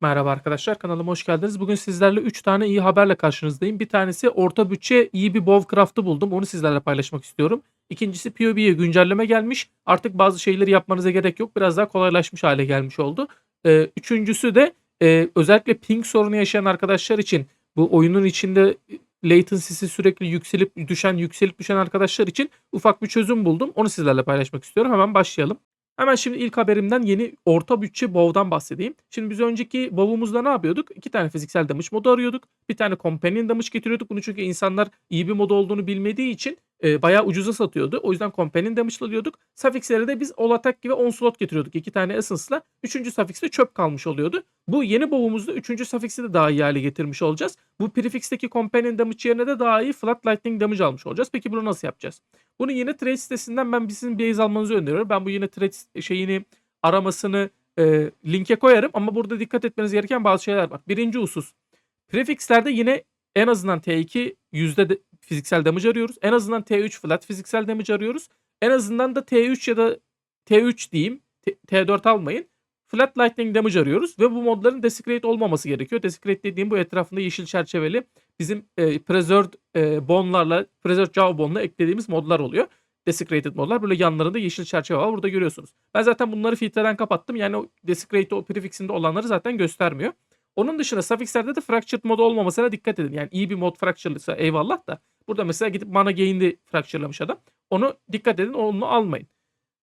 Merhaba arkadaşlar, kanalıma hoş geldiniz. Bugün sizlerle 3 tane iyi haberle karşınızdayım. Bir tanesi orta bütçe iyi bir WoW craft'ı buldum. Onu sizlerle paylaşmak istiyorum. İkincisi PoE'ye güncelleme gelmiş. Artık bazı şeyleri yapmanıza gerek yok. Biraz daha kolaylaşmış hale gelmiş oldu. Ee, üçüncüsü de e, özellikle ping sorunu yaşayan arkadaşlar için bu oyunun içinde latency'si sürekli yükselip düşen yükselip düşen arkadaşlar için ufak bir çözüm buldum. Onu sizlerle paylaşmak istiyorum. Hemen başlayalım. Hemen şimdi ilk haberimden yeni orta bütçe WoW'dan bahsedeyim. Şimdi biz önceki WoW'umuzda ne yapıyorduk? İki tane fiziksel damage modu arıyorduk. Bir tane companion damage getiriyorduk. Bunu çünkü insanlar iyi bir mod olduğunu bilmediği için e, bayağı ucuza satıyordu. O yüzden companion damage alıyorduk. Suffix'lere de biz all attack gibi onslaught getiriyorduk. İki tane essence'la. Üçüncü suffix'te çöp kalmış oluyordu. Bu yeni WoW'umuzda üçüncü suffix'i de daha iyi hale getirmiş olacağız. Bu prefix'teki companion damage yerine de daha iyi flat lightning damage almış olacağız. Peki bunu nasıl yapacağız? Bunu yine trade sitesinden ben sizin base almanızı öneriyorum. Ben bu yine trade şeyini aramasını e, linke koyarım ama burada dikkat etmeniz gereken bazı şeyler var. Birinci husus. Prefixlerde yine en azından T2 yüzde de fiziksel damage arıyoruz. En azından T3 flat fiziksel damage arıyoruz. En azından da T3 ya da T3 diyeyim. T4 almayın. Flat Lightning Damage arıyoruz ve bu modların Desecrate olmaması gerekiyor. Desecrate dediğim bu etrafında yeşil çerçeveli bizim e, Preserved e, Bon'larla, Preserved Java Bon'la eklediğimiz modlar oluyor. Desecrated modlar böyle yanlarında yeşil çerçeve var. Burada görüyorsunuz. Ben zaten bunları filtreden kapattım. Yani o Desecrate o prefixinde olanları zaten göstermiyor. Onun dışında suffixlerde de fractured modu olmamasına dikkat edin. Yani iyi bir mod fractured'lısa eyvallah da. Burada mesela gidip mana gain'de fracture'lamış adam. Onu dikkat edin onu almayın.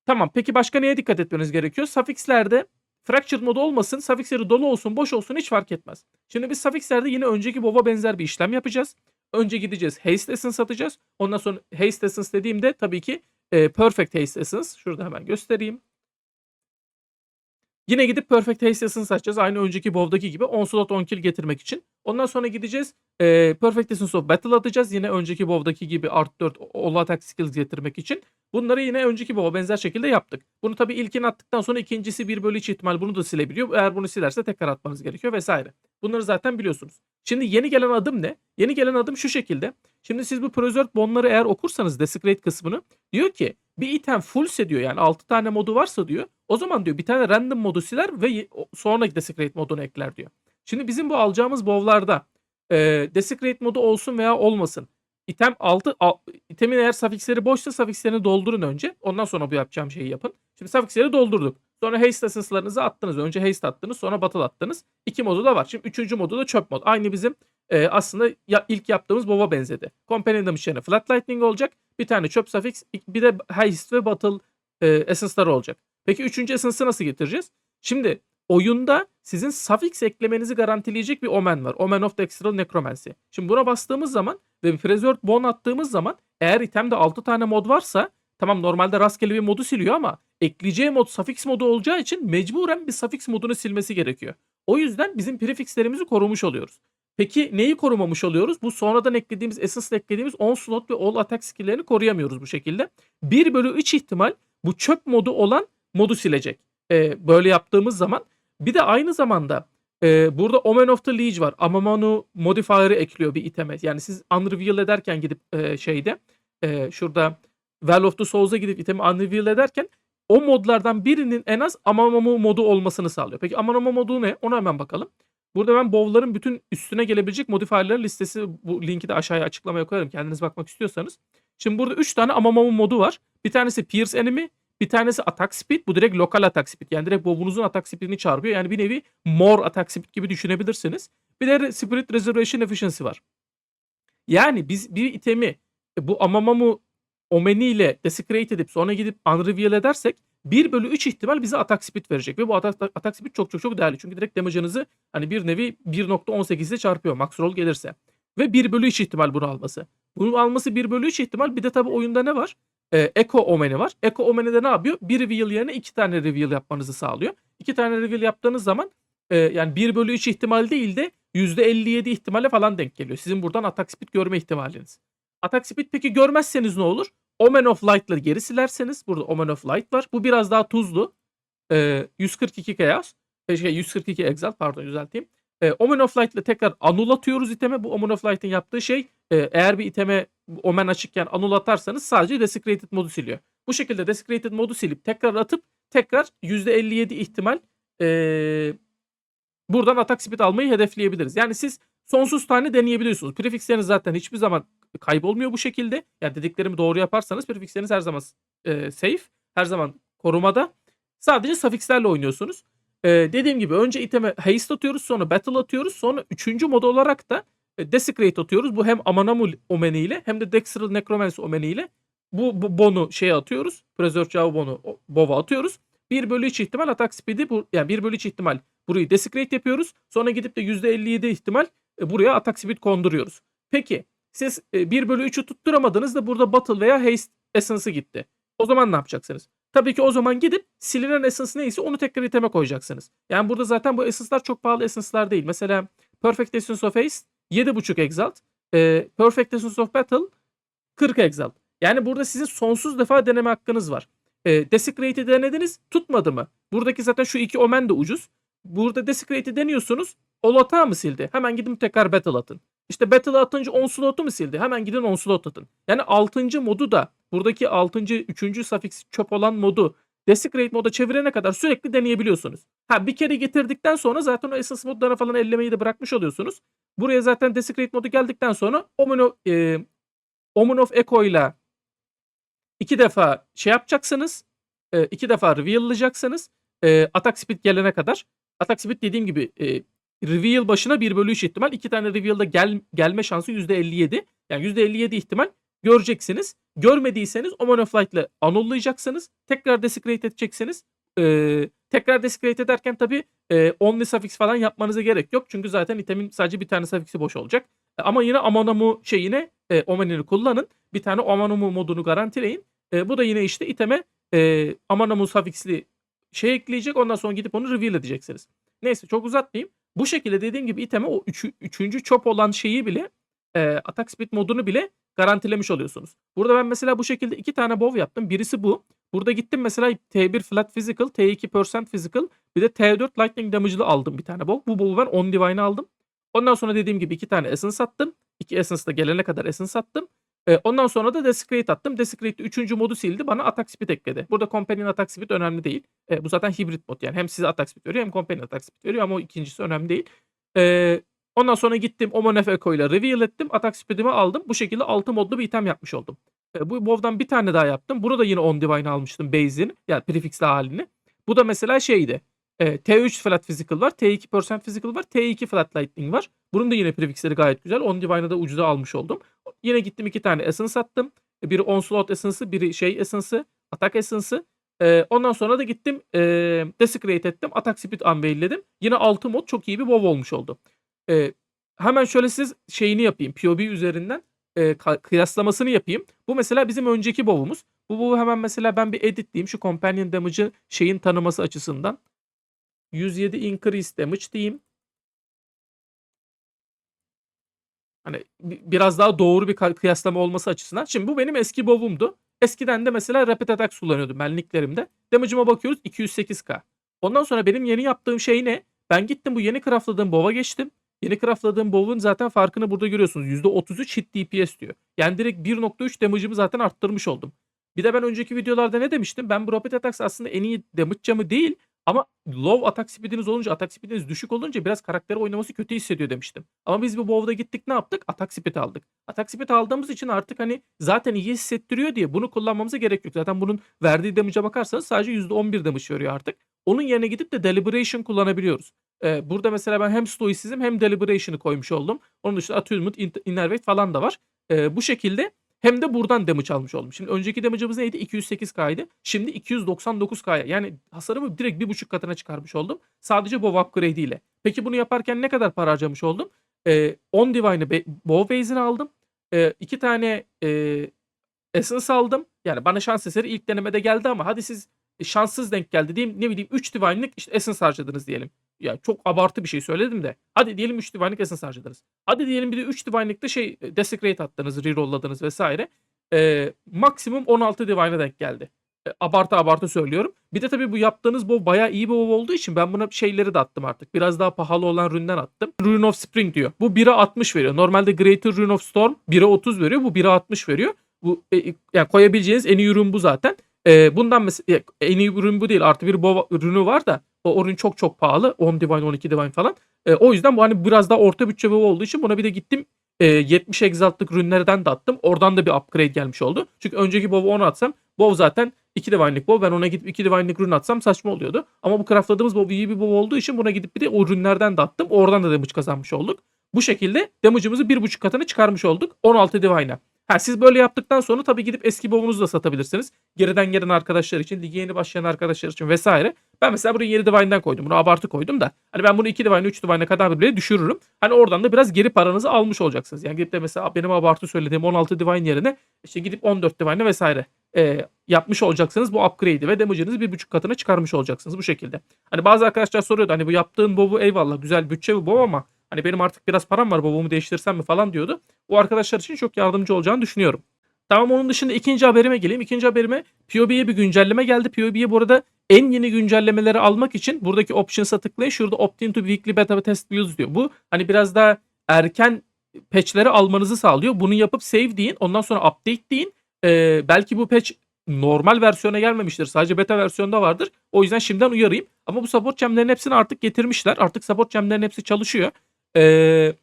Tamam peki başka neye dikkat etmeniz gerekiyor? Suffixlerde Fractured modu olmasın, suffixleri dolu olsun, boş olsun hiç fark etmez. Şimdi biz suffixlerde yine önceki WoW'a benzer bir işlem yapacağız. Önce gideceğiz Haste Essence satacağız. Ondan sonra Haste Essence dediğimde tabii ki e, Perfect Haste Essence. Şurada hemen göstereyim. Yine gidip Perfect Haste Essence açacağız. Aynı önceki WoW'daki gibi 10 slot 10 kill getirmek için. Ondan sonra gideceğiz. E, Perfect Essence of Battle atacağız. Yine önceki WoW'daki gibi Art 4 All Attack Skills getirmek için. Bunları yine önceki WoW'a benzer şekilde yaptık. Bunu tabii ilkini attıktan sonra ikincisi 1 bölü 2 ihtimal bunu da silebiliyor. Eğer bunu silerse tekrar atmanız gerekiyor vesaire. Bunları zaten biliyorsunuz. Şimdi yeni gelen adım ne? Yeni gelen adım şu şekilde. Şimdi siz bu Preserved Bond'ları eğer okursanız Desecrate kısmını diyor ki bir item fullse diyor yani 6 tane modu varsa diyor o zaman diyor bir tane random modu siler ve sonraki Desecrate modunu ekler diyor. Şimdi bizim bu alacağımız WoW'larda e, Desecrate modu olsun veya olmasın. İtem 6 al, itemin eğer suffixleri boşsa suffixlerini doldurun önce. Ondan sonra bu yapacağım şeyi yapın. Şimdi suffixleri doldurduk. Sonra haste essence'larınızı attınız. Önce haste attınız sonra battle attınız. İki modu da var. Şimdi üçüncü modu da çöp mod. Aynı bizim e, aslında ya, ilk yaptığımız WoW'a benzedi. Damage yerine flat lightning olacak. Bir tane çöp suffix bir de haste ve battle e, essence'ları olacak. Peki üçüncü essence'ı nasıl getireceğiz? Şimdi oyunda sizin suffix eklemenizi garantileyecek bir omen var. Omen of the External Necromancy. Şimdi buna bastığımız zaman ve bir Preserved Bone attığımız zaman eğer itemde 6 tane mod varsa tamam normalde rastgele bir modu siliyor ama ekleyeceği mod suffix modu olacağı için mecburen bir suffix modunu silmesi gerekiyor. O yüzden bizim prefixlerimizi korumuş oluyoruz. Peki neyi korumamış oluyoruz? Bu sonradan eklediğimiz, essence eklediğimiz on slot ve all attack skill'lerini koruyamıyoruz bu şekilde. 1 bölü 3 ihtimal bu çöp modu olan modu silecek. Ee, böyle yaptığımız zaman. Bir de aynı zamanda e, burada Omen of the Liege var. Amamanu modifier'ı ekliyor bir iteme. Yani siz unreveal ederken gidip e, şeyde e, şurada Well of the Souls'a gidip itemi unreveal ederken o modlardan birinin en az Amamamu modu olmasını sağlıyor. Peki Amamamu modu ne? Ona hemen bakalım. Burada ben bow'ların bütün üstüne gelebilecek modifier'ların listesi bu linki de aşağıya açıklamaya koyarım kendiniz bakmak istiyorsanız. Şimdi burada 3 tane Amamamu modu var. Bir tanesi Pierce Enemy, bir tanesi attack speed. Bu direkt lokal attack speed. Yani direkt bobunuzun attack speedini çarpıyor. Yani bir nevi more attack speed gibi düşünebilirsiniz. Bir de spirit reservation efficiency var. Yani biz bir itemi e, bu Amamamu Omeni ile desecrate edip sonra gidip unreveal edersek 1 bölü 3 ihtimal bize attack speed verecek. Ve bu attack, attack speed çok çok çok değerli. Çünkü direkt damage'ınızı hani bir nevi 1.18 ile çarpıyor max roll gelirse. Ve 1 bölü 3 ihtimal bunu alması. Bunu alması 1 bölü 3 ihtimal. Bir de tabi oyunda ne var? Ee, Echo Omen'i var. Echo Omen'i de ne yapıyor? Bir reveal yerine iki tane reveal yapmanızı sağlıyor. İki tane reveal yaptığınız zaman e, yani 1 bölü 3 ihtimal değil de %57 ihtimale falan denk geliyor. Sizin buradan attack speed görme ihtimaliniz. Attack speed peki görmezseniz ne olur? Omen of Light'ları geri silerseniz burada Omen of Light var. Bu biraz daha tuzlu. Ee, 142 Chaos. E, şey, 142 Exalt pardon düzelteyim. E, Omen of Light ile tekrar anul atıyoruz iteme. Bu Omen of Light'in yaptığı şey e, eğer bir iteme Omen açıkken anul atarsanız sadece Desecrated modu siliyor. Bu şekilde Desecrated modu silip tekrar atıp tekrar %57 ihtimal e, buradan atak speed almayı hedefleyebiliriz. Yani siz sonsuz tane deneyebiliyorsunuz. Prefixleriniz zaten hiçbir zaman kaybolmuyor bu şekilde. Yani dediklerimi doğru yaparsanız prefixleriniz her zaman e, safe. Her zaman korumada. Sadece suffixlerle oynuyorsunuz. E, dediğim gibi önce iteme haste atıyoruz sonra battle atıyoruz. Sonra üçüncü mod olarak da e, desecrate atıyoruz. Bu hem Amanamu omeni ile hem de Dexter'al Necromancy omeni ile bu, bu bonu şeye atıyoruz. Preserve Java bonu bova atıyoruz. 1 bölü 3 ihtimal atak speed'i bu, yani 1 bölü 3 ihtimal burayı desecrate yapıyoruz. Sonra gidip de %57 ihtimal buraya atak speed konduruyoruz. Peki siz e, 1 bölü 3'ü tutturamadınız da burada battle veya haste essence'ı gitti. O zaman ne yapacaksınız? Tabii ki o zaman gidip silinen essence neyse onu tekrar iteme koyacaksınız. Yani burada zaten bu essence'lar çok pahalı essence'lar değil. Mesela Perfect Essence of Haste 7.5 Exalt. E, Perfect Essence of Battle 40 Exalt. Yani burada sizin sonsuz defa deneme hakkınız var. E, Desecrate'i denediniz tutmadı mı? Buradaki zaten şu iki omen de ucuz. Burada Desecrate'i deniyorsunuz. Olata mı sildi? Hemen gidin tekrar Battle atın. İşte Battle atınca Onslaugh'u mu sildi? Hemen gidin Onslaught atın. Yani 6. modu da buradaki 6. 3. suffix çöp olan modu Desecrate moda çevirene kadar sürekli deneyebiliyorsunuz. Ha bir kere getirdikten sonra zaten o Essence modlarına falan ellemeyi de bırakmış oluyorsunuz. Buraya zaten Desecrate modu geldikten sonra Omen of, e, Omen of Echo ile iki defa şey yapacaksınız. E, iki defa reveal'layacaksınız. E, atak speed gelene kadar. Atak speed dediğim gibi e, reveal başına 1 bölü 3 ihtimal. iki tane reveal'da gel, gelme şansı %57. Yani %57 ihtimal göreceksiniz. Görmediyseniz Light ile anullayacaksınız. Tekrar desecrate edeceksiniz. E, tekrar desecrate ederken tabii e, only suffix falan yapmanıza gerek yok. Çünkü zaten itemin sadece bir tane suffix'i boş olacak. E, ama yine Amanamu şeyine e, Omen'ini kullanın. Bir tane Amanamu modunu garantileyin. E, bu da yine işte iteme e, Amanamu suffix'li şey ekleyecek. Ondan sonra gidip onu reveal edeceksiniz. Neyse çok uzatmayayım. Bu şekilde dediğim gibi iteme o üçü, üçüncü chop olan şeyi bile e, attack speed modunu bile garantilemiş oluyorsunuz. Burada ben mesela bu şekilde iki tane bow yaptım. Birisi bu. Burada gittim mesela T1 flat physical, T2% physical bir de T4 lightning damage'lı aldım bir tane bow. Bu bow'u ben on divine aldım. Ondan sonra dediğim gibi iki tane essence attım. İki essence da gelene kadar essence attım. Ondan sonra da Desecrate attım. Desecrate'de üçüncü modu sildi. Bana attack speed ekledi. Burada Companion attack speed önemli değil. Ee, bu zaten hibrit mod yani. Hem size attack speed veriyor hem Companion attack speed veriyor ama o ikincisi önemli değil. Ee, ondan sonra gittim Omonef Echo ile reveal ettim. Attack speed'imi aldım. Bu şekilde 6 modlu bir item yapmış oldum. Ee, bu WoW'dan bir tane daha yaptım. Burada yine on divine almıştım base'ini. Yani prefixli halini. Bu da mesela şeydi. E, T3 flat physical var. T2% physical var. T2 flat lightning var. Bunun da yine prefixleri gayet güzel. On divine'ı da ucuza almış oldum. Yine gittim iki tane essence attım. Biri onslaught essence'ı, biri şey essence'ı, atak essence'ı. Ee, ondan sonra da gittim e, desecrate ettim. Atak speed unveil'ledim. Yine 6 mod çok iyi bir WoW olmuş oldu. Ee, hemen şöyle siz şeyini yapayım. POB üzerinden e, kıyaslamasını yapayım. Bu mesela bizim önceki WoW'umuz. Bu WoW'u hemen mesela ben bir editleyeyim. Şu companion damage'ı şeyin tanıması açısından. 107 increase damage diyeyim. Hani bi- biraz daha doğru bir kıyaslama olması açısından. Şimdi bu benim eski bovumdu. Eskiden de mesela Rapid Attack kullanıyordum ben nicklerimde. Damage'ıma bakıyoruz 208k. Ondan sonra benim yeni yaptığım şey ne? Ben gittim bu yeni craftladığım bova geçtim. Yeni craftladığım bovun zaten farkını burada görüyorsunuz. %33 hit DPS diyor. Yani direkt 1.3 damage'ımı zaten arttırmış oldum. Bir de ben önceki videolarda ne demiştim? Ben bu Rapid Attacks aslında en iyi damage camı değil ama low atak speed'iniz olunca, atak speed'iniz düşük olunca biraz karakteri oynaması kötü hissediyor demiştim. Ama biz bu WoW'da gittik ne yaptık? Atak speed aldık. Atak speed aldığımız için artık hani zaten iyi hissettiriyor diye bunu kullanmamıza gerek yok. Zaten bunun verdiği damage'a bakarsanız sadece %11 damage veriyor artık. Onun yerine gidip de Deliberation kullanabiliyoruz. Ee, burada mesela ben hem Stoicism hem Deliberation'ı koymuş oldum. Onun dışında Attunement, In- Innervate falan da var. Ee, bu şekilde hem de buradan damage almış oldum. Şimdi önceki damage'ımız neydi? 208k'ydı. Şimdi 299k'ya. Yani hasarımı direkt bir buçuk katına çıkarmış oldum. Sadece bow upgrade ile. Peki bunu yaparken ne kadar para harcamış oldum? Ee, 10 Divine'ı bow base'ini aldım. Ee, tane e, essence aldım. Yani bana şans eseri ilk denemede geldi ama hadi siz şanssız denk geldi diyeyim. Ne bileyim 3 Divine'lık işte essence harcadınız diyelim. Ya çok abartı bir şey söyledim de. Hadi diyelim 3 Divine'lık essence harcadınız. Hadi diyelim bir de 3 Divine'lıkta şey e, Desecrate attınız, rerollladınız vesaire. Ee, maksimum 16 Divine'a denk geldi. E, abartı abartı söylüyorum. Bir de tabii bu yaptığınız bow bayağı iyi bir bow olduğu için ben buna şeyleri de attım artık. Biraz daha pahalı olan ründen attım. Rune of Spring diyor. Bu 1'e 60 veriyor. Normalde Greater Rune of Storm 1'e 30 veriyor. Bu 1'e 60 veriyor. Bu e, yani koyabileceğiniz en iyi ürün bu zaten. E, bundan mesela en iyi ürün bu değil. Artı bir bow ürünü var da O ürün çok çok pahalı. 10 divine 12 divine falan. E, o yüzden bu hani biraz daha orta bütçe WoW olduğu için buna bir de gittim e, 70 exaltlık rünlerden de attım. Oradan da bir upgrade gelmiş oldu. Çünkü önceki WoW'u 10 atsam WoW zaten 2 divine'lik WoW. Ben ona gidip 2 divine'lik rün atsam saçma oluyordu. Ama bu craftladığımız WoW iyi bir WoW olduğu için buna gidip bir de o rünlerden de attım. Oradan da damage kazanmış olduk. Bu şekilde damage'ımızı 1.5 katına çıkarmış olduk. 16 divine'a. Ha siz böyle yaptıktan sonra tabii gidip eski WoW'unuzu da satabilirsiniz. Geriden gelen arkadaşlar için, lige yeni başlayan arkadaşlar için vesaire. Ben mesela buraya 7 Divine'den koydum. Bunu abartı koydum da. Hani ben bunu 2 Divine, 3 Divine'e kadar bile düşürürüm. Hani oradan da biraz geri paranızı almış olacaksınız. Yani gidip de mesela benim abartı söylediğim 16 Divine yerine işte gidip 14 Divine'e vesaire e, yapmış olacaksınız bu upgrade'i ve damage'ınızı bir buçuk katına çıkarmış olacaksınız bu şekilde. Hani bazı arkadaşlar soruyordu hani bu yaptığın bobu eyvallah güzel bütçe bu bob ama hani benim artık biraz param var bobumu değiştirsem mi falan diyordu. O arkadaşlar için çok yardımcı olacağını düşünüyorum. Tamam onun dışında ikinci haberime geleyim. İkinci haberime PUBG'ye bir güncelleme geldi. PUBG'ye bu arada en yeni güncellemeleri almak için buradaki options'a tıklayın. Şurada opt into weekly beta test builds diyor. Bu hani biraz daha erken patch'leri almanızı sağlıyor. Bunu yapıp save deyin. Ondan sonra update deyin. Ee, belki bu patch normal versiyona gelmemiştir. Sadece beta versiyonda vardır. O yüzden şimdiden uyarayım. Ama bu support gemlerin hepsini artık getirmişler. Artık support gemlerin hepsi çalışıyor. Ee,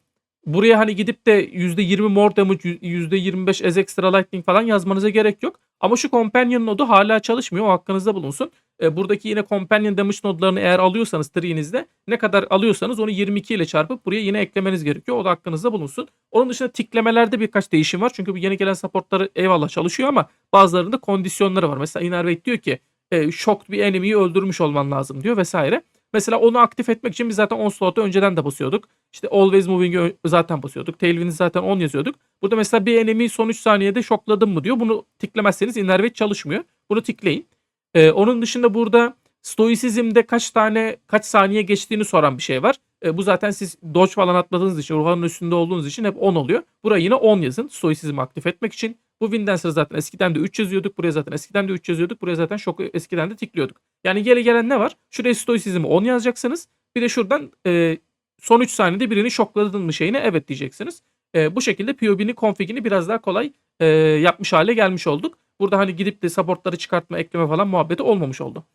buraya hani gidip de %20 more damage, %25 as extra lightning falan yazmanıza gerek yok. Ama şu companion nodu hala çalışmıyor. O hakkınızda bulunsun. E, buradaki yine companion damage nodlarını eğer alıyorsanız tree'nizde ne kadar alıyorsanız onu 22 ile çarpıp buraya yine eklemeniz gerekiyor. O da hakkınızda bulunsun. Onun dışında tiklemelerde birkaç değişim var. Çünkü bu yeni gelen supportları eyvallah çalışıyor ama bazılarında kondisyonları var. Mesela Innervate diyor ki e, shocked bir enemy'yi öldürmüş olman lazım diyor vesaire. Mesela onu aktif etmek için biz zaten 10 slot'u önceden de basıyorduk. İşte always moving'i zaten basıyorduk. Tailwind'i zaten 10 yazıyorduk. Burada mesela bir enemy son 3 saniyede şokladım mı diyor. Bunu tiklemezseniz Innervate çalışmıyor. Bunu tikleyin. Ee, onun dışında burada stoisizmde kaç tane kaç saniye geçtiğini soran bir şey var. Ee, bu zaten siz dodge falan atmadığınız için, ruhanın üstünde olduğunuz için hep 10 oluyor. Buraya yine 10 yazın. Stoisizmi aktif etmek için. Bu Windancer zaten eskiden de 3 yazıyorduk. Buraya zaten eskiden de 3 yazıyorduk. Buraya zaten şok eskiden de tikliyorduk. Yani geri gelen ne var? Şuraya stoisizmi 10 yazacaksınız. Bir de şuradan e, son 3 saniyede birini şokladın mı şeyine evet diyeceksiniz. E, bu şekilde POB'nin config'ini biraz daha kolay e, yapmış hale gelmiş olduk. Burada hani gidip de supportları çıkartma, ekleme falan muhabbeti olmamış oldu.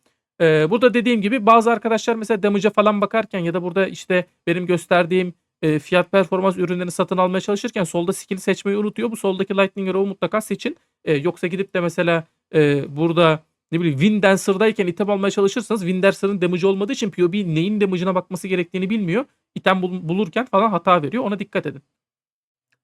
Ee, burada dediğim gibi bazı arkadaşlar mesela damage'a falan bakarken ya da burada işte benim gösterdiğim e, fiyat performans ürünlerini satın almaya çalışırken solda skill seçmeyi unutuyor. Bu soldaki Lightning Arrow'u mutlaka seçin. E, yoksa gidip de mesela e, burada ne bileyim Windancer'dayken item almaya çalışırsanız Windancer'ın damage olmadığı için POB neyin damage'ına bakması gerektiğini bilmiyor. İtem bul- bulurken falan hata veriyor. Ona dikkat edin.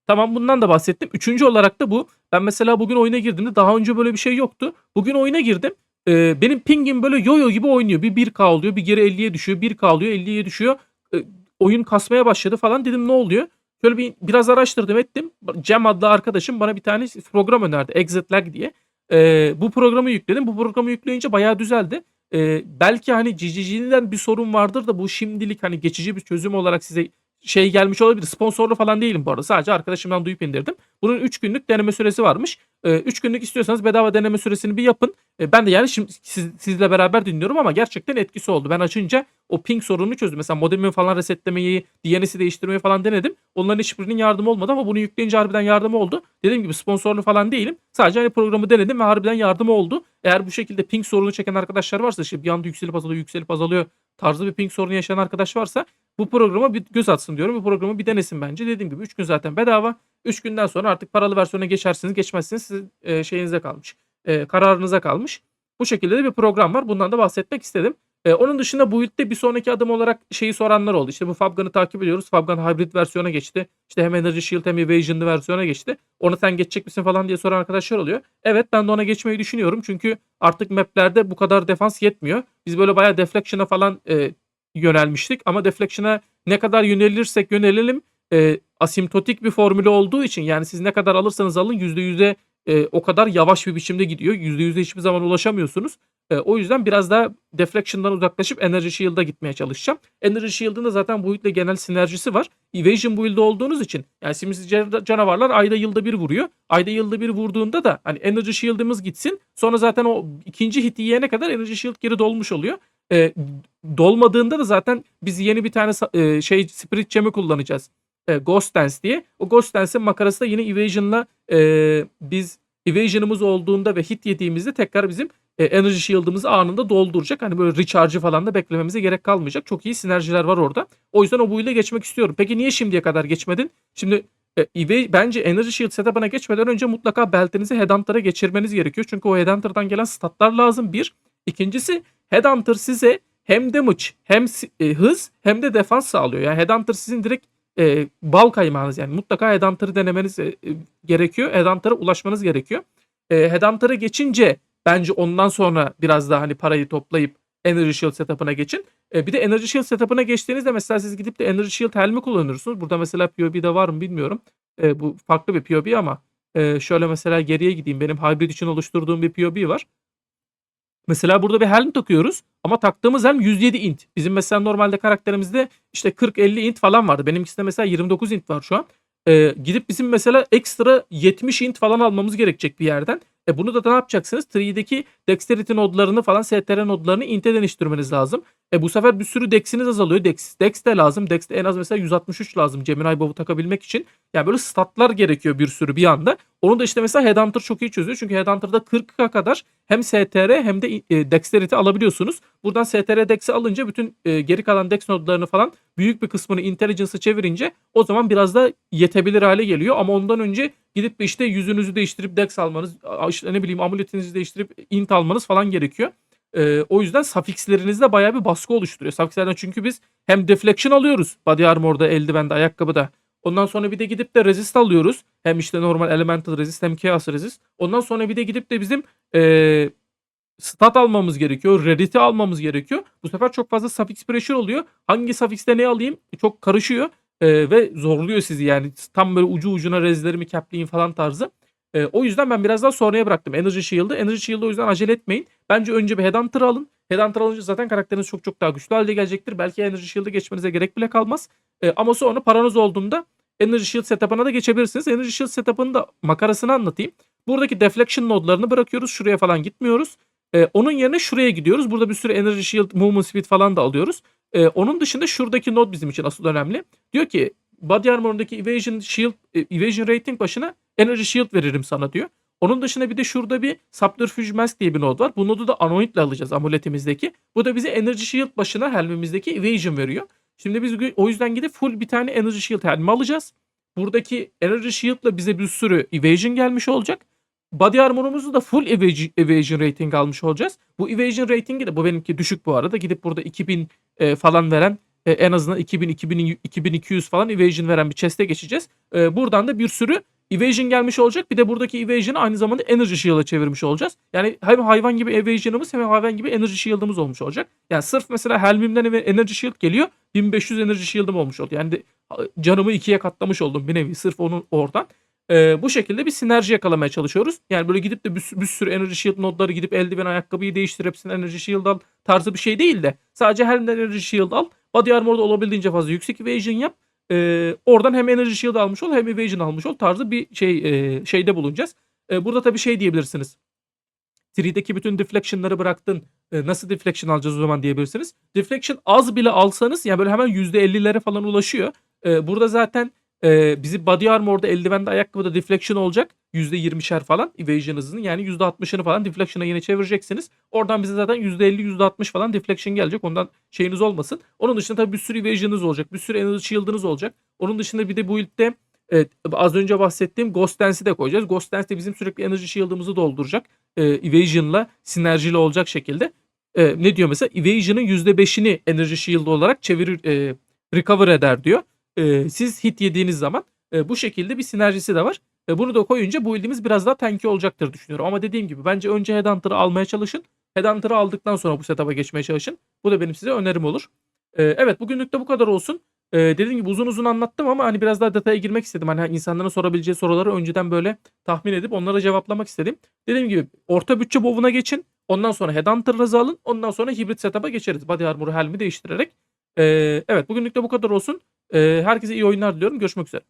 Tamam bundan da bahsettim. Üçüncü olarak da bu. Ben mesela bugün oyuna girdiğimde daha önce böyle bir şey yoktu. Bugün oyuna girdim. Ee, benim pingim böyle yoyo gibi oynuyor. Bir 1K oluyor. Bir geri 50'ye düşüyor. 1K oluyor. 50'ye düşüyor. Ee, oyun kasmaya başladı falan. Dedim ne oluyor? Şöyle bir biraz araştırdım ettim. Cem adlı arkadaşım bana bir tane program önerdi. Exit Lag diye. Ee, bu programı yükledim. Bu programı yükleyince bayağı düzeldi. Ee, belki hani GGG'den bir sorun vardır da bu şimdilik hani geçici bir çözüm olarak size şey gelmiş olabilir. Sponsorlu falan değilim bu arada. Sadece arkadaşımdan duyup indirdim. Bunun 3 günlük deneme süresi varmış. 3 günlük istiyorsanız bedava deneme süresini bir yapın. E, ben de yani şimdi siz, sizle beraber dinliyorum ama gerçekten etkisi oldu. Ben açınca o ping sorununu çözdüm. Mesela modemi falan resetlemeyi, DNS'i değiştirmeyi falan denedim. Onların hiçbirinin yardımı olmadı ama bunu yükleyince harbiden yardımı oldu. Dediğim gibi sponsorlu falan değilim. Sadece hani programı denedim ve harbiden yardımı oldu. Eğer bu şekilde ping sorunu çeken arkadaşlar varsa işte bir anda yükselip azalıyor, yükselip azalıyor tarzı bir ping sorunu yaşayan arkadaş varsa bu programa bir göz atsın diyorum. Bu programı bir denesin bence. Dediğim gibi 3 gün zaten bedava. 3 günden sonra artık paralı versiyona geçersiniz geçmezsiniz sizin e, şeyinize kalmış. E, kararınıza kalmış. Bu şekilde de bir program var. Bundan da bahsetmek istedim. E, onun dışında bu build'de bir sonraki adım olarak şeyi soranlar oldu. İşte bu Fabgun'ı takip ediyoruz. Fabgun hybrid versiyona geçti. İşte hem Energy Shield hem Evasion'lı versiyona geçti. Onu sen geçecek misin falan diye soran arkadaşlar oluyor. Evet ben de ona geçmeyi düşünüyorum. Çünkü artık maplerde bu kadar defans yetmiyor. Biz böyle bayağı deflection'a falan e, yönelmiştik. Ama deflection'a ne kadar yönelirsek yönelelim e, asimptotik bir formülü olduğu için yani siz ne kadar alırsanız alın %100'e e, o kadar yavaş bir biçimde gidiyor. %100'e hiçbir zaman ulaşamıyorsunuz. E, o yüzden biraz daha deflection'dan uzaklaşıp Energy Shield'a gitmeye çalışacağım. Energy Shield'ın da zaten bu build'le genel sinerjisi var. Evasion build'de olduğunuz için yani simsiz canavarlar ayda yılda bir vuruyor. Ayda yılda bir vurduğunda da hani Energy Shield'ımız gitsin. Sonra zaten o ikinci hiti yiyene kadar Energy Shield geri dolmuş oluyor. E, dolmadığında da zaten biz yeni bir tane e, şey Spirit Gem'i kullanacağız e, Ghost Dance diye. O Ghost Dance'in makarası da yine Evasion'la e, biz Evasion'ımız olduğunda ve hit yediğimizde tekrar bizim e, enerji shield'ımızı anında dolduracak. Hani böyle recharge'ı falan da beklememize gerek kalmayacak. Çok iyi sinerjiler var orada. O yüzden o build'e geçmek istiyorum. Peki niye şimdiye kadar geçmedin? Şimdi e, bence Energy Shield setup'ına geçmeden önce mutlaka beltinizi Headhunter'a geçirmeniz gerekiyor. Çünkü o Headhunter'dan gelen statlar lazım bir. İkincisi Headhunter size hem damage hem e, hız hem de defans sağlıyor. Yani Headhunter sizin direkt e, bal kaymağınız yani mutlaka Headhunter'ı denemeniz e, e, gerekiyor. Headhunter'a ulaşmanız gerekiyor. E, Headhunter'a geçince bence ondan sonra biraz daha hani parayı toplayıp Energy Shield setup'ına geçin. E, bir de Energy Shield setup'ına geçtiğinizde mesela siz gidip de Energy Shield helmi kullanırsınız. Burada mesela POB'de var mı bilmiyorum. E, bu farklı bir POB ama e, şöyle mesela geriye gideyim. Benim hybrid için oluşturduğum bir POB var. Mesela burada bir helm takıyoruz ama taktığımız helm 107 int. Bizim mesela normalde karakterimizde işte 40-50 int falan vardı. Benimkisinde mesela 29 int var şu an. Ee, gidip bizim mesela ekstra 70 int falan almamız gerekecek bir yerden. E bunu da ne yapacaksınız? Tree'deki dexterity nodlarını falan str nodlarını int'e dönüştürmeniz lazım. E bu sefer bir sürü dex'iniz azalıyor. Dex, dex de lazım. Dex de en az mesela 163 lazım Gemini Bow'u takabilmek için. Yani böyle statlar gerekiyor bir sürü bir anda. Onu da işte mesela Headhunter çok iyi çözüyor. Çünkü Headhunter'da 40'a kadar hem STR hem de e, Dexterity alabiliyorsunuz. Buradan STR Dex'i alınca bütün e, geri kalan Dex nodlarını falan büyük bir kısmını Intelligence'a çevirince o zaman biraz da yetebilir hale geliyor. Ama ondan önce gidip işte yüzünüzü değiştirip Dex almanız, işte ne bileyim amuletinizi değiştirip int almanız falan gerekiyor. E, o yüzden suffixlerinizde bayağı bir baskı oluşturuyor. Suffixlerden çünkü biz hem deflection alıyoruz body armor'da, eldivende, ayakkabıda. Ondan sonra bir de gidip de resist alıyoruz. Hem işte normal elemental resist hem chaos resist. Ondan sonra bir de gidip de bizim eee stat almamız gerekiyor. Rarity almamız gerekiyor. Bu sefer çok fazla suffix pressure oluyor. Hangi suffix'te ne alayım çok karışıyor. Eee, ve zorluyor sizi yani. Tam böyle ucu ucuna rezlerimi caplayayım falan tarzı. Eee, o yüzden ben biraz daha sonraya bıraktım Energy Shield'ı. Energy Shield'ı o yüzden acele etmeyin. Bence önce bir Headhunter alın. Headhunter alınca zaten karakteriniz çok çok daha güçlü halde gelecektir. Belki Energy Shield'ı geçmenize gerek bile kalmaz. Eee, ama sonra paranız olduğunda Energy Shield setup'ına da geçebilirsiniz. Energy Shield setup'ın da makarasını anlatayım. Buradaki deflection nodlarını bırakıyoruz. Şuraya falan gitmiyoruz. Ee, onun yerine şuraya gidiyoruz. Burada bir sürü Energy Shield, Movement Speed falan da alıyoruz. Ee, onun dışında şuradaki nod bizim için asıl önemli. Diyor ki Body Armor'daki Evasion Shield, e, Evasion Rating başına Energy Shield veririm sana diyor. Onun dışında bir de şurada bir Subterfuge Mask diye bir nod var. Bu nodu da Anoint ile alacağız amuletimizdeki. Bu da bize Energy Shield başına helmimizdeki Evasion veriyor. Şimdi biz o yüzden gidip full bir tane Energy Shield helmi alacağız. Buradaki Energy Shield'la bize bir sürü Evasion gelmiş olacak. Body Armor'umuzu da full evasion, evasion rating almış olacağız. Bu evasion ratingi de bu benimki düşük bu arada. Gidip burada 2000 e, falan veren e, en azından 2000 2000 2200 falan evasion veren bir chest'e geçeceğiz. E, buradan da bir sürü evasion gelmiş olacak. Bir de buradaki evasion'ı aynı zamanda energy shield'a çevirmiş olacağız. Yani hem hayvan gibi evasion'ımız hem hayvan gibi energy shield'ımız olmuş olacak. Yani sırf mesela helmimden energy shield geliyor. 1500 energy shield'ım olmuş oldu. Yani de, canımı ikiye katlamış oldum bir nevi sırf onun oradan. Ee, bu şekilde bir sinerji yakalamaya çalışıyoruz. Yani böyle gidip de bir, bir sürü energy shield nodları gidip eldiven ayakkabıyı değiştir hepsini energy shield al tarzı bir şey değil de sadece helmden energy shield al. Body armor'da olabildiğince fazla yüksek evasion yap. Ee, oradan hem energy shield almış ol hem evasion almış ol tarzı bir şey e, şeyde bulunacağız. Ee, burada tabii şey diyebilirsiniz. 3'deki bütün deflection'ları bıraktın. E, nasıl deflection alacağız o zaman diyebilirsiniz. Deflection az bile alsanız yani böyle hemen %50'lere falan ulaşıyor. E, burada zaten e, bizi body armor'da eldivende ayakkabıda deflection olacak. %20'şer falan evasion hızının yani %60'ını falan deflection'a yine çevireceksiniz. Oradan bize zaten %50 %60 falan deflection gelecek. Ondan şeyiniz olmasın. Onun dışında tabii bir sürü evasion'ınız olacak. Bir sürü energy shield'ınız olacak. Onun dışında bir de bu ilkte Evet, az önce bahsettiğim Ghost Dance'i de koyacağız. Ghost Dance de bizim sürekli energy shield'ımızı dolduracak. E, Evasion'la sinerjili olacak şekilde. E, ne diyor mesela? Evasion'ın %5'ini energy shield olarak çevirir, e, recover eder diyor. E, siz hit yediğiniz zaman e, bu şekilde bir sinerjisi de var. E, bunu da koyunca bu ilimiz biraz daha tanky olacaktır düşünüyorum. Ama dediğim gibi bence önce Headhunter'ı almaya çalışın. Headhunter'ı aldıktan sonra bu setup'a geçmeye çalışın. Bu da benim size önerim olur. E, evet bugünlük de bu kadar olsun. Ee, dediğim gibi uzun uzun anlattım ama hani biraz daha detaya girmek istedim. Hani insanların sorabileceği soruları önceden böyle tahmin edip onlara cevaplamak istedim. Dediğim gibi orta bütçe bovuna geçin. Ondan sonra Headhunter'ınızı alın. Ondan sonra hibrit setup'a geçeriz. Body armor'u helmi değiştirerek. Ee, evet bugünlük de bu kadar olsun. Herkese iyi oyunlar diliyorum. Görüşmek üzere.